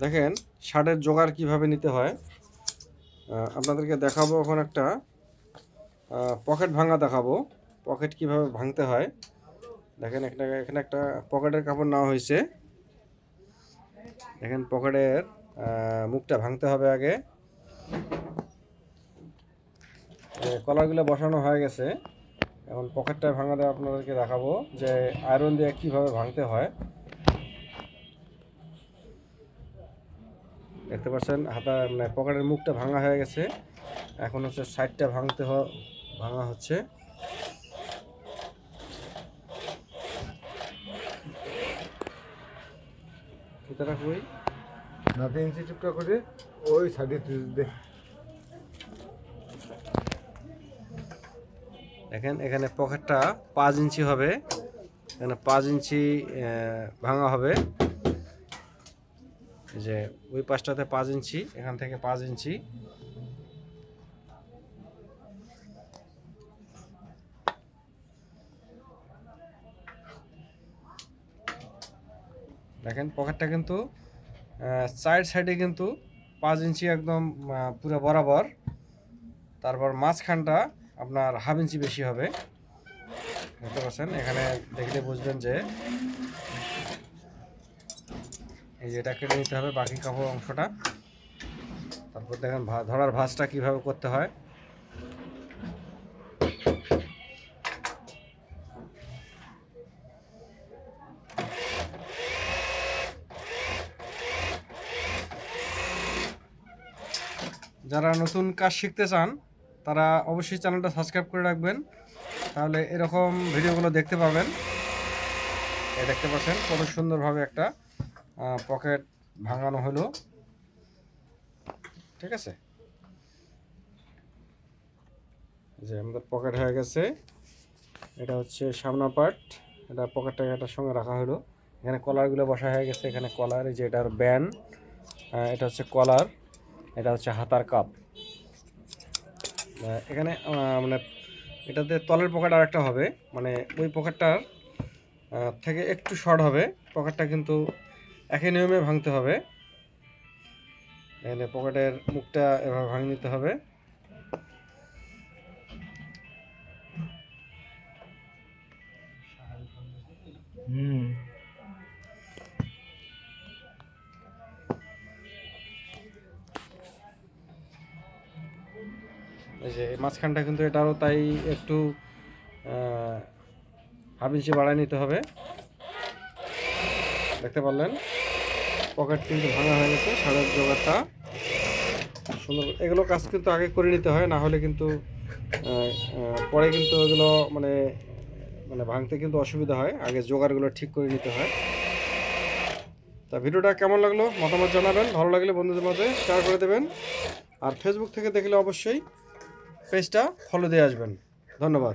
দেখেন শার্টের জোগাড় কীভাবে নিতে হয় আপনাদেরকে দেখাবো এখন একটা পকেট ভাঙা দেখাবো, পকেট কীভাবে ভাঙতে হয়। দেখেন এখানে এখানে একটা পকেটের কাপড় নেওয়া হয়েছে। দেখেন, পকেটের মুখটা ভাঙতে হবে আগে। কলারগুলো বসানো হয়ে গেছে। এখন পকেটটা ভাঙা দেওয়া আপনাদেরকে দেখাবো যে আয়রন দিয়ে কীভাবে ভাঙতে হয়। দেখতে পাচ্ছেন হাতা মানে পকেটের মুখটা ভাঙা হয়ে গেছে। এখন হচ্ছে সাইডটা ভাঙতে ভাঙা হচ্ছে। সুতরাং ইঞ্চি টিপটা করে ওই সাইডে দে। দেখেন এখানে পকেটটা পাঁচ ইঞ্চি হবে। এখানে পাঁচ ইঞ্চি ভাঙা হবে। যে ওই পাশটাতে পাঁচ ইঞ্চি, এখান থেকে পাঁচ ইঞ্চি। দেখেন পকেটটা কিন্তু সাইড সাইডে কিন্তু পাঁচ ইঞ্চি একদম পুরো বরাবর। তারপর মাঝখানটা আপনার হাফ ইঞ্চি বেশি হবে। দেখতে পাচ্ছেন? এখানে দেখলে বুঝবেন যে এই যে এটা কেটে নিতে হবে বাকি কাপড় অংশটা। তারপর দেখেন ধরার ভাঁজটা কীভাবে করতে হয়। যারা নতুন কাজ শিখতে চান, তারা অবশ্যই চ্যানেলটা সাবস্ক্রাইব করে রাখবেন। তাহলে এরকম ভিডিওগুলো দেখতে পাবেন। দেখতে পাচ্ছেন কত সুন্দরভাবে একটা পকেট ভাঙানো হলো। ঠিক আছে? যে আমাদের পকেট হয়ে গেছে। এটা হচ্ছে সামনা পার্ট এটা পকেটটা এটার সঙ্গে রাখা হলো। এখানে কলারগুলো বসা হয়ে গেছে। এখানে কলার এই যে এটার ব্যান এটা হচ্ছে কলার এটা হচ্ছে হাতার কাপ এখানে মানে এটাতে তলের পকেট আর একটা হবে। মানে ওই পকেটটার থেকে একটু শর্ট হবে। পকেটটা কিন্তু একই নিয়মে ভাঙতে হবে। এখানে পকেটের মুখটা এভাবে ভাঙে নিতে হবে। যে মাঝখানটা কিন্তু এটারও তাই একটু হাফ ইঞ্চি বাড়ায় নিতে হবে। দেখতে পারলেন? পকেট কিন্তু ভাঙা হয়ে গেছে, সারের জোগাড়টা। সুন্দর এগুলো কাজ কিন্তু আগে করে নিতে হয়, না হলে কিন্তু পরে কিন্তু এগুলো মানে মানে ভাঙতে কিন্তু অসুবিধা হয়। আগে জোগাড়গুলো ঠিক করে নিতে হয়। তা ভিডিওটা কেমন লাগল? মতামত জানাবেন। ভালো লাগলে বন্ধুদের মধ্যে শেয়ার করে দেবেন। আর ফেসবুক থেকে দেখলে অবশ্যই পেজটা ফলো দিয়ে আসবেন। ধন্যবাদ।